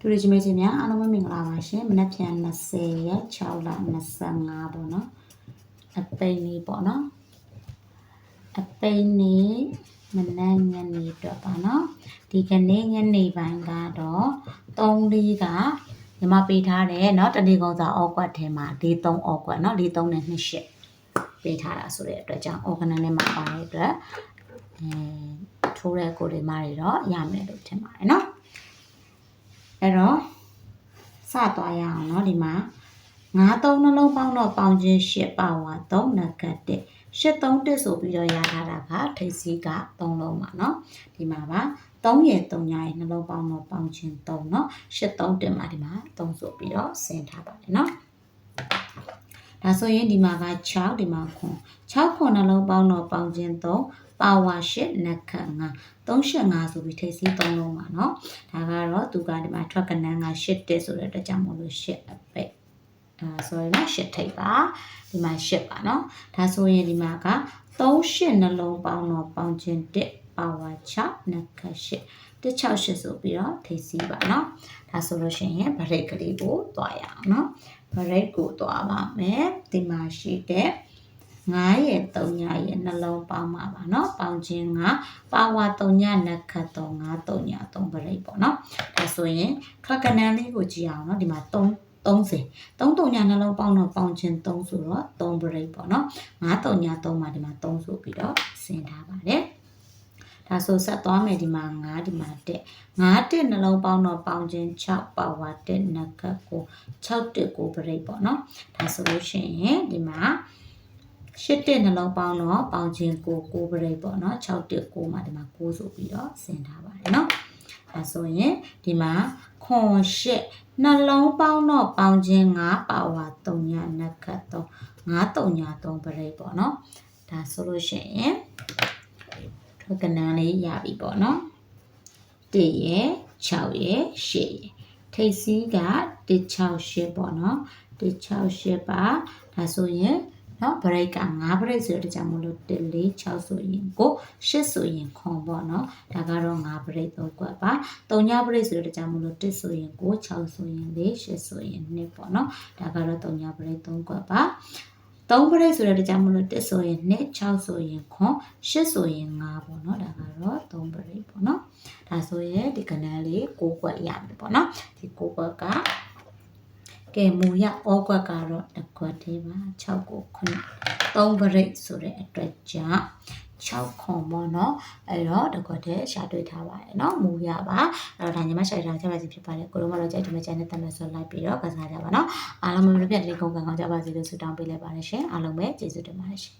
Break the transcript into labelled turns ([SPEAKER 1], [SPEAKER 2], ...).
[SPEAKER 1] တူရချင်းမချင်းများအားလုံးပဲမင်္ဂလာပါရှင်မနက်ဖြန်20ရက်6လ25ပေါ့နော်အပိန်လေးပေါ့နော်အပိန်လေးမနက်ညနေအတွက်ပါနော်ဒီကနေ့ညနေပိုင်းကတော့3လေးကညီမပေးထားတယ်เนาะတတိကုံစာအောက်ကွက်ထဲမှာ၄3အောက်ကွက်เนาะ၄3နဲ့2ရှစ်ပေးထားတာဆိုတဲ့အတွက်ကြောင့် organ နဲ့မှာပါတဲ့အတွက်အဲထိုးတဲ့ကိုယ်လေးမတွေတော့ရမယ်လို့ထင်ပါတယ်เนาะ အဲ့တော့စသွားရအောင်เนาะဒီမှာ9သုံးနှလုံးပေါင်းတော့ပေါင်းချင်း8ပါဝါ3နဂတ်1 8 3 1ဆိုပြီးတော့ရထားတာကထိပ်စီးက3လုံးပါเนาะဒီမှာပါ3ရယ်3ညာရယ်နှလုံးပေါင်းတော့ပေါင်းချင်း3เนาะ8 3 1မှာဒီမှာ3ဆိုပြီးတော့ဆင်ထားပါတယ်เนาะဒါဆိုရင်ဒီမှာက6ဒီမှာခွန်6ခွန်နှလုံးပေါင်းတော့ပေါင်းချင်း3 ပါဝါ8နခတ်5 385ဆိုပြီးထိပ်စီး3လုံးပါเนาะဒါကတော့သူကဒီမှာထွက်ကနန်းက8တက်ဆိုတဲ့အတွက်ကြောင့်မို့လို့8အပိတ်အာ sorry နော်8ထိပ်ပါဒီမှာ8ပါเนาะဒါဆိုရင်ဒီမှာက38နှလုံးပေါင်းတော့ပေါင်းချင်း1ပါဝါ6နခတ်8 168ဆိုပြီးတော့ထိပ်စီးပါเนาะဒါဆိုလို့ရှိရင် break ကလေးကိုတွားရအောင်เนาะ break ကိုတွားပါမယ်ဒီမှာရှိတဲ့ 9ရဲ့3ညရဲ့နှလုံးပေါင်းပါပါเนาะပေါင်းခြင်းကပါဝါ3ညနက်ခတ်တော့9 3ည3ပရိတ်ပေါ့เนาะဒါဆိုရင်ခလကနန်းလေးကိုကြည့်အောင်เนาะဒီမှာ3 30 3 3ညနှလုံးပေါင်းတော့ပေါင်းခြင်း3ဆိုတော့3ပရိတ်ပေါ့เนาะ9 3ည3မှာဒီမှာ3ဆိုပြီးတော့ဆင်ထားပါတယ်ဒါဆိုဆက်သွားမယ်ဒီမှာ9ဒီမှာတက်9တက်နှလုံးပေါင်းတော့ပေါင်းခြင်း6ပါဝါတက်နက်ခတ်ကို6တက်ကိုပရိတ်ပေါ့เนาะဒါဆိုလို့ရှိရင်ဒီမှာရှ ၈တက်နှလုံးပေါင်းတော့ပေါင်ချင်းကိုကိုပရိတ်ပေါ့နော်6တက်ကိုမှာဒီမှာကိုဆိုပြီးတော့ဆင်ထားပါတယ်နော်အဲဆိုရင်ဒီမှာခွန်၈နှလုံးပေါင်းတော့ပေါင်ချင်း9ပါဝါ3ညနက္ခတ်3 9 3ည3ပရိတ်ပေါ့နော်ဒါဆိုလို့ရှိရင်ထွက်ကနန်းလေးရပြီပေါ့နော်1ရဲ့6ရဲ့8ရဲ့ထိပ်စီးက168ပေါ့နော်168ပါဒါဆိုရင် နော် break က9 break ဆိုတော့ကြောင့်မလို့1 4 6ဆိုရင်ကို8ဆိုရင်ခွန်ပေါ့နော်ဒါကတော့9 break တော့ကွက်ပါ3ည break ဆိုတော့ကြောင့်မလို့1ဆိုရင်ကို6ဆိုရင်4 8ဆိုရင်2ပေါ့နော်ဒါကတော့3ည break 3ကွက်ပါ3 break ဆိုတဲ့ကြောင့်မလို့1ဆိုရင်2 6ဆိုရင်ခွန်8ဆိုရင်5ပေါ့နော်ဒါကတော့3 break ပေါ့နော်ဒါဆိုရင်ဒီကဏ္ဍလေး6ကွက်ရမယ်ပေါ့နော်ဒီ6ကွက်က ကဲမူရဩကွက်ကတော့တစ်ကွက်သေးပါ6ကို9 3ပရိတ်ဆိုတဲ့အတွက်ကြောင့်6ခွန်ပေါ့နော်အဲ့တော့တကွက်တဲ့ရှာတွေ့ထားပါတယ်နော်မူရပါအဲ့တော့ဒါညီမရှာထားကြပါစီဖြစ်ပါတယ်ကိုလုံးမတော့ကြိုက်ဒီမှာ channel တက်မယ်ဆိုလိုက်ပြီးတော့ကစားကြပါနော်အားလုံးမလို့ပြတ်တဲ့ကုန်ကန်ကောင်းကြပါစီလို့ဆုတောင်းပေးလိုက်ပါတယ်ရှင်အားလုံးပဲကျေးဇူးတင်ပါတယ်ရှင်